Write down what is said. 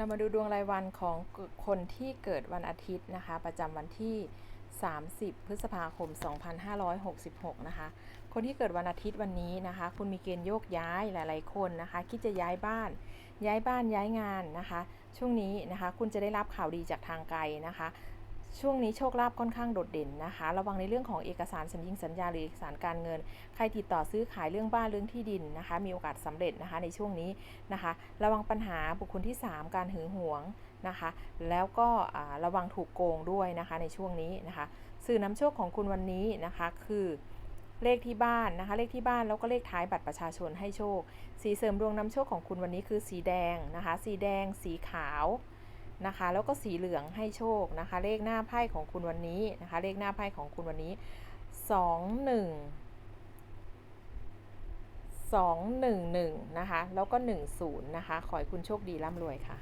เรามาดูดวงรายวันของคนที่เกิดวันอาทิตย์นะคะ ประจำวันที่ 30 พฤษภาคม 2566 นะคะ คนที่เกิดวันอาทิตย์วันนี้นะคะ คุณมีเกณฑ์โยกย้ายหลาย ๆ คนนะคะ คิดจะย้ายบ้าน ย้ายบ้านย้ายงานนะคะ ช่วงนี้นะคะ คุณจะได้รับข่าวดีจากทางไกลนะคะ ช่วงนี้โชคลาภค่อนข้างโดดเด่นนะคะ ระวังในเรื่องของเอกสารสัญญิงสัญญาหรือเอกสารการเงิน ใครติดต่อซื้อขายเรื่องบ้านเรื่องที่ดินนะคะ มีโอกาสสำเร็จนะคะในช่วงนี้นะคะ ระวังปัญหาบุคคลที่ 3 การหึงหวงนะคะ แล้วก็ระวังถูกโกงด้วยนะคะในช่วงนี้นะคะ สื่อนำโชคของคุณวันนี้นะคะคือเลขที่บ้านนะคะ เลขที่บ้านแล้วก็เลขท้ายบัตรประชาชนให้โชค สีเสริมดวงนำโชคของคุณวันนี้คือสีแดงนะคะ สีแดง สีขาว นะคะ แล้วก็สีเหลืองให้โชคนะคะ เลขหน้าไพ่ของคุณวันนี้นะคะ เลขหน้าไพ่ของคุณวันนี้สองหนึ่งสองหนึ่งหนึ่งนะคะ แล้วก็หนึ่งศูนย์นะคะ ขอให้คุณโชคดีร่ำรวยค่ะ